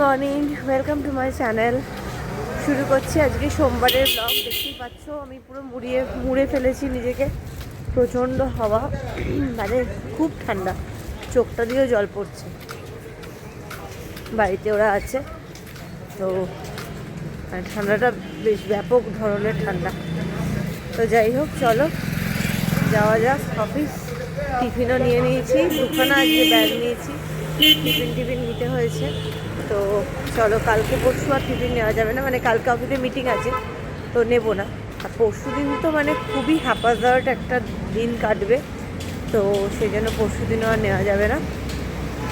Morning welcome to my channel শুরু করছি আজকে সোমবারের ব্লগ দেখতেই পাচ্ছ, আমি পুরো মুড়িয়ে, মুড়ে ফেলেছি নিজেকে। প্রচণ্ড হাওয়া মানে খুব ঠান্ডা। চোখটা দিয়েও জল পড়ছে। বাড়িতে ওরা আছে, তো ঠান্ডাটা বেশ ব্যাপক ধরনের ঠান্ডা। তো যাই হোক, চলো, যাওয়া যাক অফিস টিফিনও নিয়ে নিয়েছি, দুখানা আজকে ব্যাগ নিয়েছি। টিফিন টিফিন নিতে হয়েছে। তো চলো কালকে পরশু আর টিফিন নেওয়া যাবে না মানে কালকে অফিসে মিটিং আছে, তো নেব না। আর পরশু দিন তো মানে খুবই হ্যাপাজার্ট একটা দিন কাটবে, তো সেই জন্য পরশু দিনও আর নেওয়া যাবে না।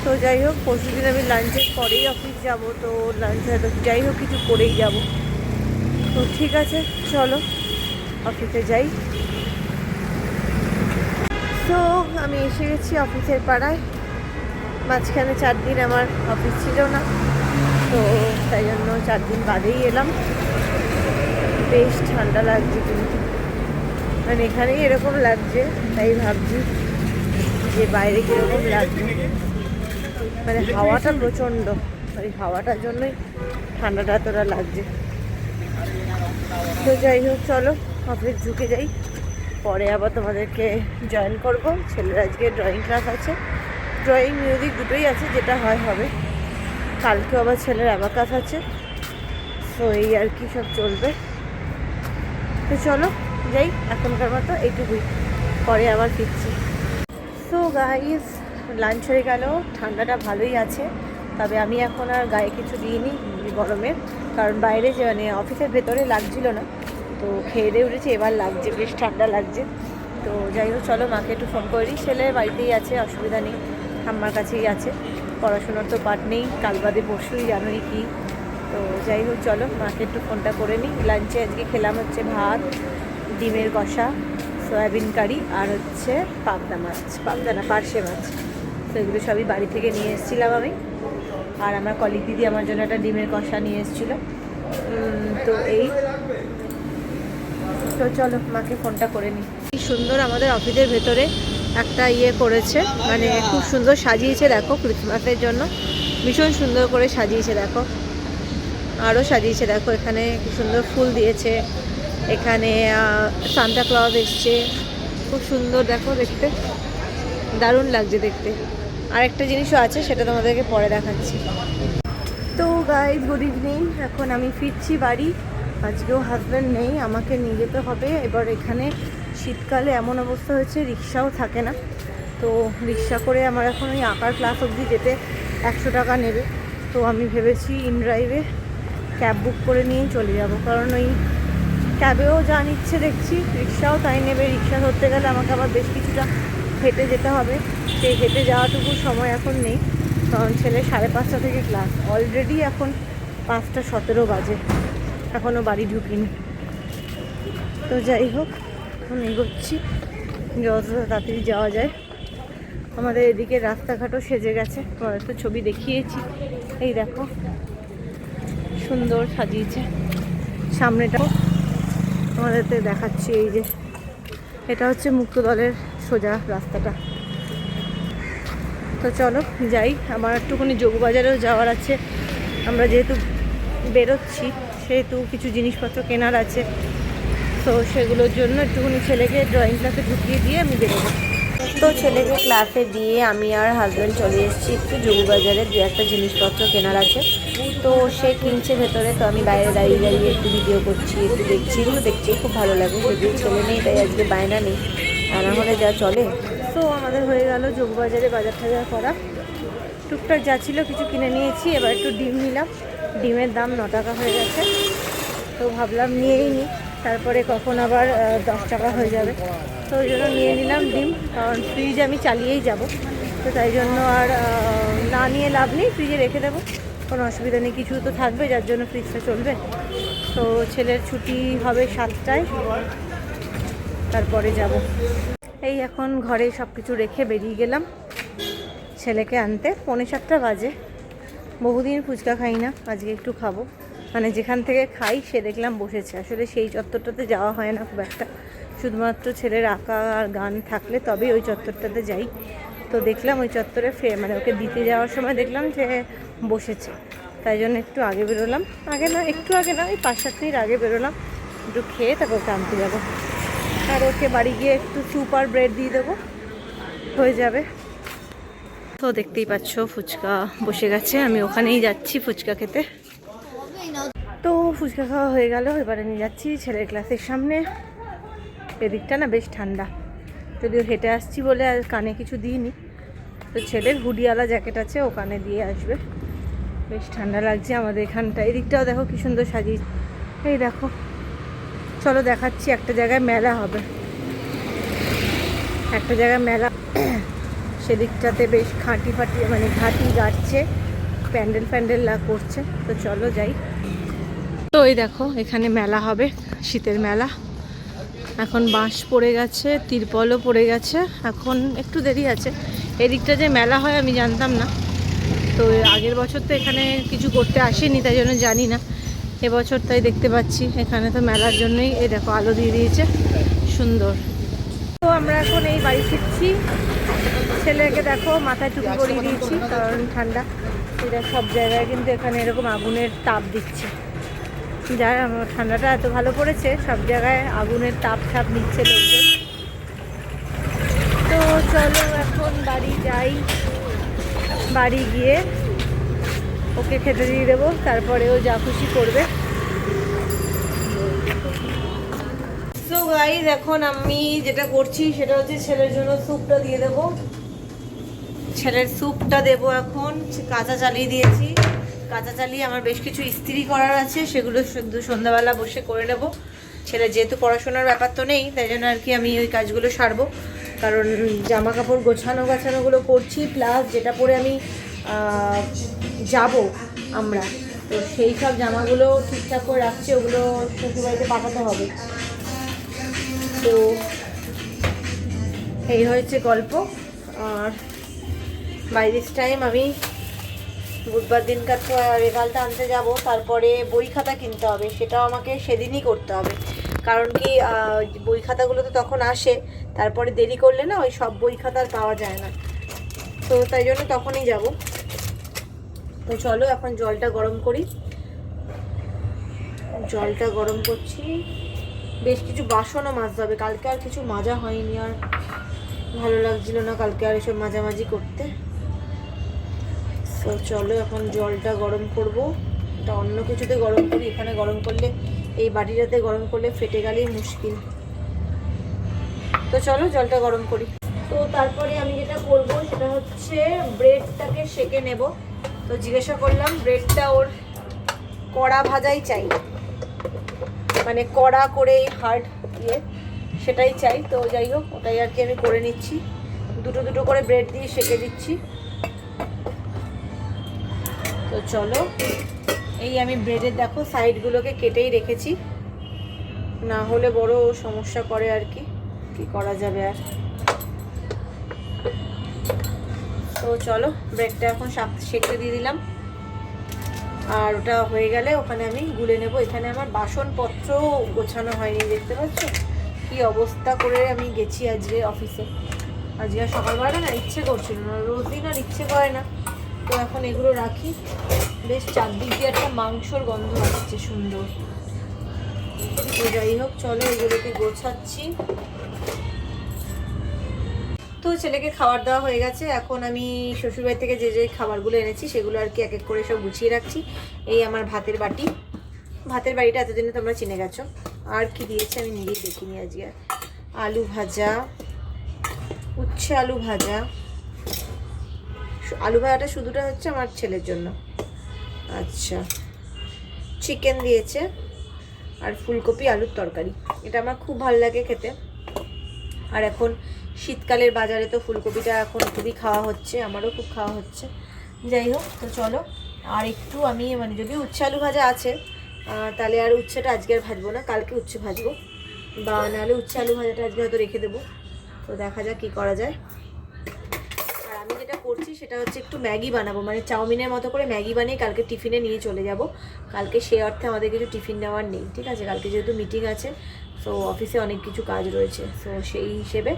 তো যাই হোক, পরশু দিন আমি লাঞ্চের পরেই অফিস যাব, তো লাঞ্চ হয়তো যাই হোক কিছু করেই যাব। তো ঠিক আছে, চলো অফিসে যাই। তো আমি এসে গেছি অফিসের পাড়ায়। মাঝখানে চার দিন আমার অফিস ছিল না। তো তাই জন্য চার দিন বাদেই এলাম। বেশ ঠান্ডা লাগছে কিন্তু। মানে এখানেই এরকম লাগছে, তাই ভাবছি যে বাইরে কীরকম লাগছে। মানে হাওয়াটা প্রচণ্ড ওই হাওয়াটার জন্যই ঠান্ডাটা এতটা লাগছে। তো যাই হোক, চলো অফিস ঢুকে যাই। পরে আবার তোমাদেরকে জয়েন করব। ছেলের আজকে ড্রয়িং ক্লাস আছে। ড্রয়িং মিউজিক দুটোই আছে, যেটা হয় হবে। কালকে আবার ছেলের অ্যাবাকাস আছে, তো এই আর কি সব চলবে। তো চলো, যাই, এখনকার মতো এইটুকুই, পরে আবার ফিরছি। সো গাইজ লাঞ্চ হয়ে গেল, ঠান্ডাটা ভালোই আছে, তবে আমি এখন আর গায়ে কিছু দিইনি গরমের কারণ বাইরে যে মানে অফিসের ভেতরে লাগছিল না, তো খেয়ে দিয়ে উঠেছে, এবার লাগছে, বেশ ঠান্ডা লাগছে। তো যাই হোক, চলো মাকে একটু ফোন করি, ছেলে বাড়িতেই আছে, অসুবিধা নেই ঠাম্মার কাছেই আছে। পড়াশোনার তো পাঠ নেই, কাল বাদে পরশুই জানোই কি? তো যাই হোক, চলো, মাকে একটু ফোনটা করে নিই। লাঞ্চে আজকে খেলাম হচ্ছে ভাত, ডিমের কষা, সয়াবিন কারি আর হচ্ছে পাবদা মাছ, পাবদা না, পার্শে মাছ। তো এগুলো সবই বাড়ি থেকে নিয়ে এসেছিলাম আমি। আর আমার কলিগ দিদি আমার জন্য একটা ডিমের কষা নিয়ে এসেছিল। তো এই। তো চলো, মাকে ফোনটা করে নিই। কি সুন্দর আমাদের অফিসের ভেতরে। একটা ইয়ে করেছে। মানে খুব সুন্দর সাজিয়েছে দেখো ক্রিসমাসের জন্য। ভীষণ সুন্দর করে সাজিয়েছে দেখো। আরও সাজিয়েছে দেখো এখানে কি সুন্দর ফুল দিয়েছে। এখানে সান্তা ক্লজ এসছে। খুব সুন্দর দেখো দেখতে। দারুণ লাগছে দেখতে। আরেকটা জিনিসও আছে, সেটা তোমাদেরকে পরে দেখাচ্ছি। তো গাইজ গুড ইভিনিং এখন আমি ফিরছি বাড়ি। আজকেও হাজব্যান্ড নেই, আমাকে নিয়ে যেতে হবে। এবার এখানে শীতকালে এমন অবস্থা হয়েছে, রিক্সাও থাকে না। তো রিক্সা করে আমার এখন ওই আঁকার ক্লাস অবধি যেতে একশো টাকা নেবে। তো আমি ভেবেছি ইনড্রাইভে ক্যাব বুক করে নিয়েই চলে যাব। কারণ ওই ক্যাবেও যা নিচ্ছে দেখছি, রিক্সাও তাই নেবে। রিক্সা ধরতে গেলে আমাকে আবার বেশ কিছুটা হেঁটে যেতে হবে। সেই হেঁটে যাওয়াটুকু সময় এখন নেই। কারণ ছেলে সাড়ে পাঁচটা থেকে ক্লাস অলরেডি এখন পাঁচটা সতেরো বাজে। এখনও বাড়ি ঢুকিনি। তো যাই হোক। এখন এগোচ্ছি। যত তাড়াতাড়ি যাওয়া যায়। আমাদের এদিকে রাস্তাঘাটও সেজে গেছে। তোমাদের তো ছবি দেখিয়েছি। এই দেখো। সুন্দর সাজিয়েছে। সামনেটা আমাদেরতে দেখাচ্ছি এই যে। এটা হচ্ছে মুক্তদলের সোজা রাস্তাটা। তো চলো যাই। আমার একটুখানি যোগবাজারেও যাওয়ার আছে। আমরা যেহেতু বেরোচ্ছি, সেহেতু কিছু জিনিসপত্র কেনার আছে। তো সেগুলোর জন্য একটুখানি ছেলেকে ড্রয়িং ক্লাসে ঢুকিয়ে দিয়ে আমি বেরোবো। তো ছেলেকে ক্লাসে দিয়ে আমি আর হাজব্যান্ড চলে এসেছি একটু যোগবাজারে দু একটা জিনিসপত্র কেনার আছে। তো সে কিনছে ভেতরে, তো আমি বাইরে দাঁড়িয়ে দাঁড়িয়ে একটু ভিডিও করছি, একটু দেখছি, এগুলো দেখছি খুব ভালো লাগে, যদিও ছেলে নেই, তাই আজকে বায়না নেই। আর হলে যা চলে। তো আমাদের হয়ে গেল যোগবাজারে বাজার টাজার করা। টুকটাক যা ছিল কিছু কিনে নিয়েছি, এবার একটু ডিম নিলাম। ডিমের দাম ন টাকা হয়ে গেছে। তো ভাবলাম নিয়েই নিই তারপরে কখন আবার দশ টাকা হয়ে যাবে। তো ওই জন্য নিয়ে নিলাম ডিম, কারণ ফ্রিজ আমি চালিয়েই যাব। তো তাই জন্য আর না নিয়ে লাভ নেই ফ্রিজে রেখে দেবো। কোনো অসুবিধা নেই, কিছু তো থাকবে, যার জন্য ফ্রিজটা চলবে। তো ছেলের ছুটি হবে সাতটায়। তারপরে যাব। এই এখন ঘরে সব কিছু রেখে বেরিয়ে গেলাম ছেলেকে আনতে। পৌনে সাতটা বাজে। বহুদিন ফুচকা খাই না, আজকে একটু খাব। মানে যেখান থেকে খাই, সে দেখলাম বসেছে। আসলে সেই চত্বরটাতে যাওয়া হয় না খুব একটা। শুধুমাত্র ছেলের আঁকা আর গান থাকলে তবেই ওই চত্বরটাতে যাই। তো দেখলাম ওই চত্বরে ফে মানে ওকে দিতে যাওয়ার সময় দেখলাম যে বসেছে। তাই জন্য একটু আগে বেরোলাম। আগে না, একটু আগে না ওই পাঁচ সাত মিনিট আগে বেরোলাম। একটু খেয়ে তারপর আনতে যাব। আর ওকে বাড়ি গিয়ে একটু স্যুপ আর ব্রেড দিয়ে দেবো। হয়ে যাবে। তো দেখতেই পাচ্ছ ফুচকা বসে গেছে। আমি ওখানেই যাচ্ছি ফুচকা খেতে। তো ফুচকা খাওয়া হয়ে গেল, এবারে নিয়ে যাচ্ছি ছেলের ক্লাসের সামনে। এদিকটা না বেশ ঠান্ডা। যদিও হেঁটে আসছি বলে আর কানে কিছু দিইনি। তো ছেলের হুডিওয়ালা জ্যাকেট আছে, ও কানে দিয়ে আসবে। বেশ ঠান্ডা লাগছে আমাদের এখানটা। এদিকটাও দেখো কি সুন্দর সাজিয়ে এই দেখো। চলো দেখাচ্ছি, একটা জায়গায় মেলা হবে। একটা জায়গায় মেলা। সেদিকটাতে বেশ খাঁটি ফাটি মানে ঘাটি গাড়ছে প্যান্ডেল ফ্যান্ডেল লা করছে। তো চলো যাই। তো এই দেখো, এখানে মেলা হবে, শীতের মেলা। এখন বাঁশ পড়ে গেছে, তিরপলও পড়ে গেছে, এখন একটু দেরি আছে। এদিকটা যে মেলা হয় আমি জানতাম না। তো আগের বছর তো এখানে কিছু করতে আসেনি, তাই জন্য জানি না। এবছর তাই দেখতে পাচ্ছি, এখানে তো মেলার জন্যই এই দেখো আলো দিয়ে দিয়েছে, সুন্দর। তো আমরা এখন এই বাড়ি ফিরছি। ছেলেকে দেখো, মাথায় টুপি পরিয়ে দিয়েছি, কারণ ঠান্ডা। এটা সব জায়গায় কিন্তু এখানে এরকম আগুনের তাপ দিচ্ছে। আমার ঠান্ডাটা এত ভালো পড়েছে, সব জায়গায় আগুনের তাপ ছাপ নিচ্ছে লোকজন। তো চলো এখন বাড়ি যাই। বাড়ি গিয়ে ওকে খেতে দিয়ে দেবো, তারপরে ও যা খুশি করবে। তো গাইজ এখন আমি যেটা করছি, সেটা হচ্ছে ছেলের জন্য স্যুপটা দিয়ে দেবো। ছেলের স্যুপটা দেবো এখন, কাঁচা চালিয়ে দিয়েছি। কাঁচা চালিয়ে আমার বেশ কিছু ইস্ত্রি করার আছে, সেগুলো শুধু সন্ধ্যাবেলা বসে করে নেব। ছেলে যেহেতু পড়াশোনার ব্যাপার তো নেই, তাই জন্য আর কি আমি ওই কাজগুলো সারবো। কারণ জামা কাপড় গোছানো গাছানোগুলো করছি প্লাস যেটা পরে আমি যাব আমরা। তো সেই সব জামাগুলো ঠিকঠাক করে রাখছি, ওগুলো শ্বশুরবাড়িতে পাঠাতে হবে। তো এই হয়েছে গল্প। আর বাই দিস টাইম আমি বুধবার দিনকার তো রেজাল্টটা আনতে যাব, তারপরে বই খাতা কিনতে হবে, সেটাও আমাকে সেদিনই করতে হবে। কারণ কি বই খাতাগুলো তো তখন আসে, তারপরে দেরি করলে না ওই সব বই খাতা আর পাওয়া যায় না। তো তাই জন্য তখনই যাব। তো চলো, এখন জলটা গরম করি। জলটা গরম করছি। বেশ কিছু বাসনও মাজতে হবে, কালকে আর কিছু মাজা হয়নি আর ভালো লাগছিল না কালকে আর এসব মাঝামাঝি করতে। তো চলো এখন জলটা গরম করব। এটা অন্য কিছুতে গরম করি, এখানে গরম করলে, এই বাটিটাতে গরম করলে ফেটে গেলেই মুশকিল। তো চলো জলটা গরম করি। তো তারপরে আমি যেটা করব, সেটা হচ্ছে ব্রেডটাকে সেকে নেব। তো জিজ্ঞাসা করলাম, ব্রেডটা ওর কড়া ভাজাই চাই। মানে কড়া করে হার্ড ইয়ে সেটাই চাই। তো যাই হোক, ওটাই আর কি আমি করে নিচ্ছি। দুটো দুটো করে ব্রেড দিয়ে সেকে দিচ্ছি। তো চলো, এই আমি ব্রেডের দেখো সাইডগুলোকে কেটেই রেখেছি। না হলে বড় সমস্যা করে আর কি কি করা যাবে আর। তো চলো ব্রেডটা এখন সাপ- সেঁকে দিয়ে দিলাম। আর ওটা হয়ে গেলে ওখানে আমি গুলে নেব। এখানে আমার বাসনপত্র গোছানো হয়নি, দেখতে পাচ্ছ? কি অবস্থা করে আমি গেছি আজকে অফিসে আজকে সকালবেলা না ইচ্ছে করছিল না, রোজ দিন আর ইচ্ছে করে না। তো এখন এগুলো রাখি। বেশ চারদিক দিয়ে একটা মাংসর গন্ধ আসছে সুন্দর। যাই হোক, চলো এগুলোকে গোছাচ্ছি। তো ছেলেকে খাবার দেওয়া হয়ে গেছে। এখন আমি শ্বশুরবাড়ি থেকে যে যে খাবারগুলো এনেছি, সেগুলো আর কি এক এক করে সব গুছিয়ে রাখছি। এই আমার ভাতের বাটি। ভাতের বাড়িটা এতদিনে তোমরা চিনে গেছো। আর কি দিয়েছে আমি নিজেই দেখিনি আজকে। আলু ভাজা, উচ্ছে আলু ভাজা। আলু ভাজাটা শুধুটা হচ্ছে আমার ছেলের জন্য। আচ্ছা। চিকেন দিয়েছে আর ফুলকপি আলুর তরকারি। এটা আমার খুব ভালো লাগে খেতে। আর এখন শীতকালের বাজারে তো ফুলকপিটা এখন খুবই খাওয়া হচ্ছে, আমারও খুব খাওয়া হচ্ছে। যাই হোক, তো চলো। আর একটু আমি মানে যদি উচ্ছে আলু ভাজা আছে তাহলে আর উচ্ছেটা আজকে আর ভাজবো না, কালকে উচ্ছে ভাজবো। বা নাহলে উচ্ছে আলু ভাজাটা আজকে হয়তো রেখে দেবো। তো দেখা যাক কী করা যায় আর আমি যেটা করছি সেটা হচ্ছে একটু ম্যাগি বানাবো। মানে চাউমিনের মতো করে ম্যাগি বানিয়ে কালকে টিফিনে নিয়ে চলে যাব। কালকে সে অর্থে আমাদের কিছু টিফিন নেওয়ার নেই, ঠিক আছে? কালকে যেহেতু মিটিং আছে সো অফিসে অনেক কিছু কাজ রয়েছে সো সেই হিসেবে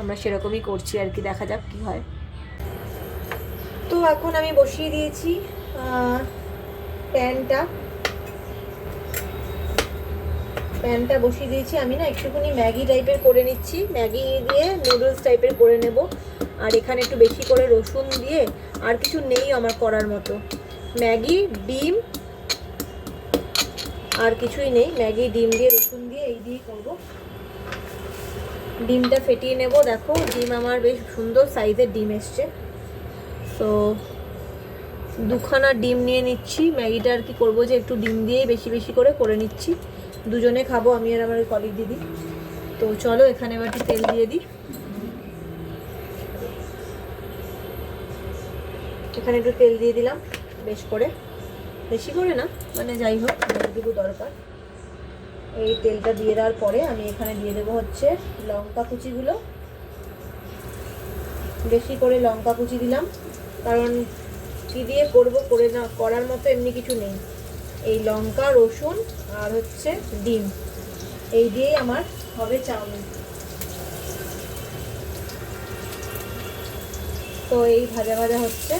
আমরা সেরকমই করছি আর কি, দেখা যাক কি হয়। তো এখন আমি বসিয়ে দিয়েছি প্যানটা। প্যানটা বসিয়ে দিয়েছি আমি না, একটুখানি ম্যাগি টাইপের করে নিচ্ছি। ম্যাগি দিয়ে নুডলস টাইপের করে নেব। আর এখানে একটু বেশি করে রসুন দিয়ে আর কিছু নেই আমার করার মতো। ম্যাগি, ডিম, আর কিছুই নেই। ম্যাগি, ডিম দিয়ে, রসুন দিয়ে এই দিয়ে করব। ডিমটা ফেটিয়ে নেব। দেখো, ডিম আমার বেশ সুন্দর সাইজের ডিম এসছে। তো দুখানা ডিম নিয়ে নিচ্ছি। ম্যাগিটা আর কি করব যে একটু ডিম দিয়েই বেশি বেশি করে করে নিচ্ছি। দুজনে খাব, আমি আর আমার কলিগ দিদি। তো চলো, এখানে এবার তেল দিয়ে দিই। এখানে একটু তেল দিয়ে দিলাম, বেশ করে। বেশি করে না মানে যাই হোক যতটুকু দরকার। এই তেলটা দিয়ে দেওয়ার পরে আমি এখানে দিয়ে দেবো হচ্ছে লঙ্কা কুচিগুলো। বেশি করে লঙ্কা কুচি দিলাম, কারণ কী দিয়ে করব, করে না, করার মতো এমনি কিছু নেই। এই লঙ্কা, রসুন আর হচ্ছে ডিম, এই দিয়েই আমার হবে চাউমিন। তো এই ভাজা ভাজা হচ্ছে।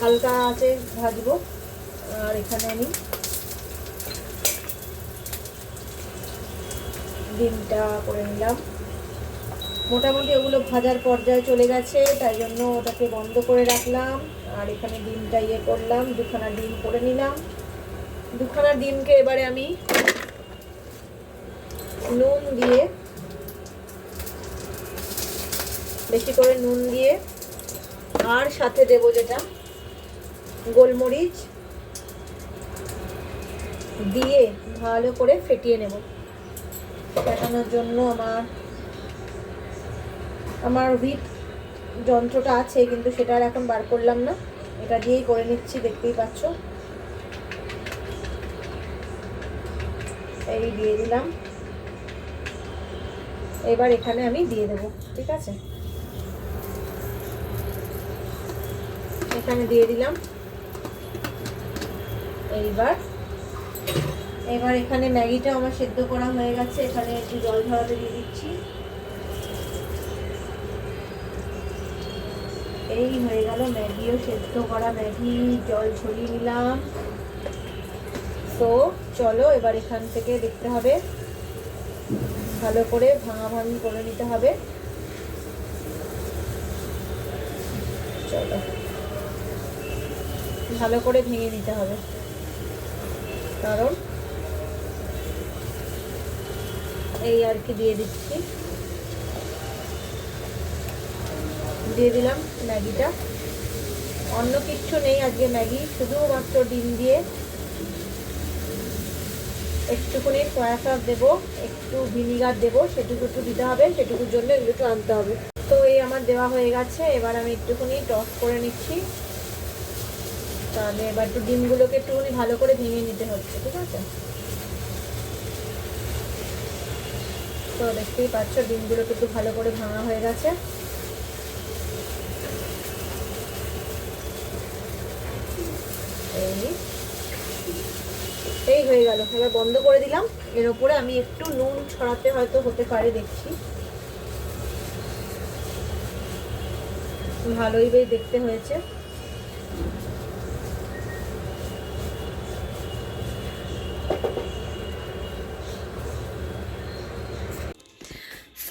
হালকা আছে ভাজবো। আর এখানে আমি ডিমটা করে নিলাম। মোটামুটি ওগুলো ভাজার পর্যায়ে চলে গেছে, তাই জন্য ওটাকে বন্ধ করে রাখলাম। আর এখানে ডিমটা ইয়ে করলাম, দুখানা ডিম করে নিলাম। দুখানা ডিমকে এবারে আমি নুন দিয়ে, বেশি করে নুন দিয়ে, আর সাথে দেবো যেটা গোলমরিচ দিয়ে ভালো করে ফেটিয়ে নেব। ফেটানোর জন্য আমার আমার হুইট যন্ত্রটা আছে, কিন্তু সেটা আর এখন বার করলাম না। এটা দিয়েই করে নিচ্ছি, দেখতেই পাচ্ছ। এই দিয়ে দিলাম। এবার এখানে আমি দিয়ে দেবো, ঠিক আছে? এখানে দিয়ে দিলাম। এইবার। এবার এখানে ম্যাগিটা আমার সেদ্ধ করা হয়ে গেছে। এখানে একটু জল ঝরাতে দিয়ে দিচ্ছি। এই হয়ে গেল ম্যাগিও সেদ্ধ করা। ম্যাগি, জল ছড়িয়ে নিলাম। তো চলো এবার এখান থেকে দেখতে হবে। ভালো করে ভাঙা ভাঙি করে নিতে হবে। চলো। ভালো করে ভেঙে নিতে হবে। কারণ এই আর কি দিয়ে দিচ্ছি। দিয়ে দিলাম ম্যাগিটা। অন্য কিচ্ছু নেই আজকে ম্যাগি, শুধুমাত্র ডিম দিয়ে একটুখানি সয়া সস দেবো, একটু ভিনিগার দেবো, সেটুকু একটু দিতে হবে, সেটুকুর জন্য একটু আনতে হবে। তো এই আমার দেওয়া হয়ে গেছে, এবার আমি একটুখানি টস করে নিচ্ছি। তাহলে এবার একটু ডিমগুলোকে একটুখানি ভালো করে ভেঙে নিতে হচ্ছে, ঠিক আছে? তো দেখতেই পাচ্ছ, ডিমগুলোকে একটু ভালো করে ভাঙা হয়ে গেছে। এই হয়ে গেল, এবার বন্ধ করে দিলাম। এর উপরে আমি একটু নুন ছড়াতে হয়তো হতে পারে, দেখছি। ভালোই বেশ দেখতে হয়েছে।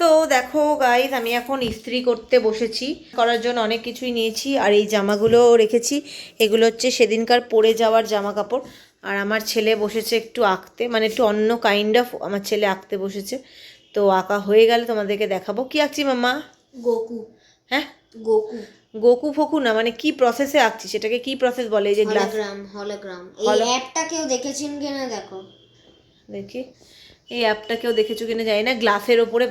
সো দেখো গাইজ আমি এখন ইস্ত্রি করতে বসেছি। করার জন্য অনেক কিছুই নিয়েছি। আর এই জামাগুলো রেখেছি। এগুলো হচ্ছে সেদিনকার পরে যাওয়ার জামা কাপড় আর আমার ছেলে বসেছে একটু আঁকতে মানে একটু অন্য কাইন্ড অফ আমার ছেলে আঁকতে বসেছে। তো আঁকা হয়ে গেলে তোমাদেরকে দেখাবো। কি আঁকছি মামা গোকু। হ্যাঁ? গোকু। গোকু ফকু না মানে কি প্রসেসে আঁকছি? সেটাকে কি প্রসেস বলে যে গ্লাস হলোগ্রাম হলোগ্রাম। এই অ্যাপটা কেউ দেখেছেন কিনা দেখো। দেখি। এই অ্যাপটা কেউ দেখেছ কিনা জানি না। গ্লাসের ওপরে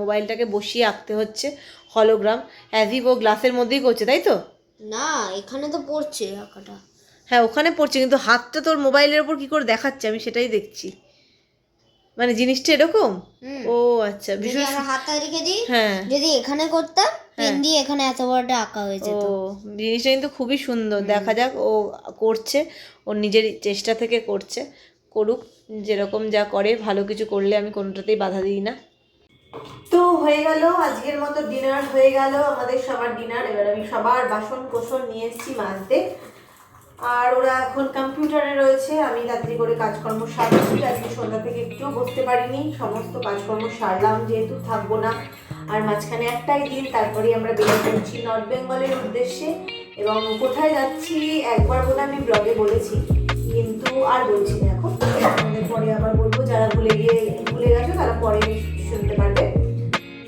মোবাইলটাকে বসিয়ে আঁকতে হচ্ছে হলোগ্রাম অ্যাভিভ ও গ্লাসের মধ্যেই করছে তাই তো? না এখানে তো পড়ছে আঁকাটা। হ্যাঁ ওখানে পড়ছে কিন্তু হাতটা তোর মোবাইলের ওপর কি করে দেখাচ্ছে? আমি সেটাই দেখছি। মানে জিনিসটা এরকম? ও আচ্ছা ভীষণ হাতটা রেখে দিই হ্যাঁ। যদি এখানে করতাম পেন দিয়ে এখানে এত বড়টা আঁকা হয়ে ও যেত জিনিসটা কিন্তু খুবই সুন্দর। দেখা যাক ও করছে ওর নিজের চেষ্টা থেকে করছে করুক। যেরকম যা করে, ভালো কিছু করলে আমি কোনোটাতেই বাধা দিই না। তো হয়ে গেল, আজকের মতো ডিনার হয়ে গেল আমাদের সবার ডিনার এবার আমি সবার বাসন কোসন নিয়ে এসেছি মাজতে। আর ওরা এখন কম্পিউটারে রয়েছে, আমি রাত্রি করে কাজকর্ম সারছি। আজকে সন্ধ্যা থেকে একটুও বসতে পারিনি, সমস্ত কাজকর্ম সারলাম, যেহেতু থাকব না। আর মাঝখানে একটাই দিন তারপরে আমরা বেরিয়ে পড়ছি নর্থ বেঙ্গলের উদ্দেশ্যে। এবং কোথায় যাচ্ছি, একবার বোধ আমি ব্লগে বলেছি, কিন্তু আর বলছি না। পরে আবার বলব, যারা ভুলে গিয়ে ভুলে গেছো তারা পরে শুনতে পারবে।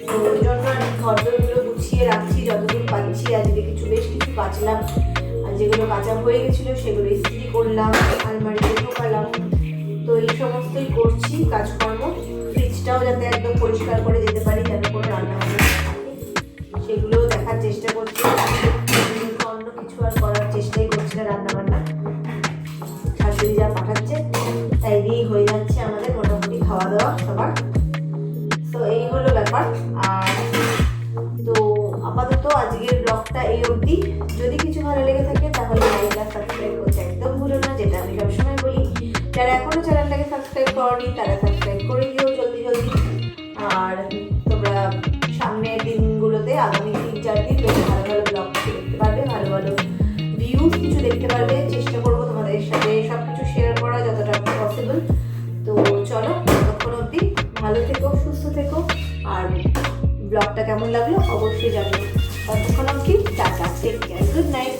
তো ওই জন্য আমি ঘরদোরগুলো গুছিয়ে রাখছি, যতদূর পাচ্ছি আজকে কিছু বেশ কিছু কাচলাম আর যেগুলো কাঁচা হয়ে গেছিল, সেগুলো ইস্ত্রি করলাম, আলমারিতে ঢোকালাম। তো এই সমস্তই করছি কাজকর্ম। ফ্রিজটাও যাতে একদম পরিষ্কার করে যেতে পারি, যেন কোনো রান্না সেগুলোও দেখার চেষ্টা করছি। অন্য কিছু আর করার চেষ্টাই করছি না রান্না খাওয়া দাওয়া সবার? তো এই হলো ব্যাপার। আর তো আপাতত আজকের ব্লগটা এই অবধি। যদি কিছু ভালো লেগে থাকে, তাহলে লাইক আর সাবস্ক্রাইব করতে একদম ভুলো না, যেটা আমি সবসময় বলি। যারা এখনও চ্যানেলটাকে সাবস্ক্রাইব করনি, তারা সাবস্ক্রাইব করে দিও জলদি জলদি। আর তোমরা সামনের দিনগুলোতে আগামী তিন, চার দিন বেশ ভালো ভালো ব্লগ দেখতে পারবে, ভালো ভালো ভিউজ কিছু দেখতে পারবে। চেষ্টা করব তোমাদের সাথে সব ব্লগটা কেমন লাগল অবশ্যই জানিও। ততক্ষণ অবধি tata take care good night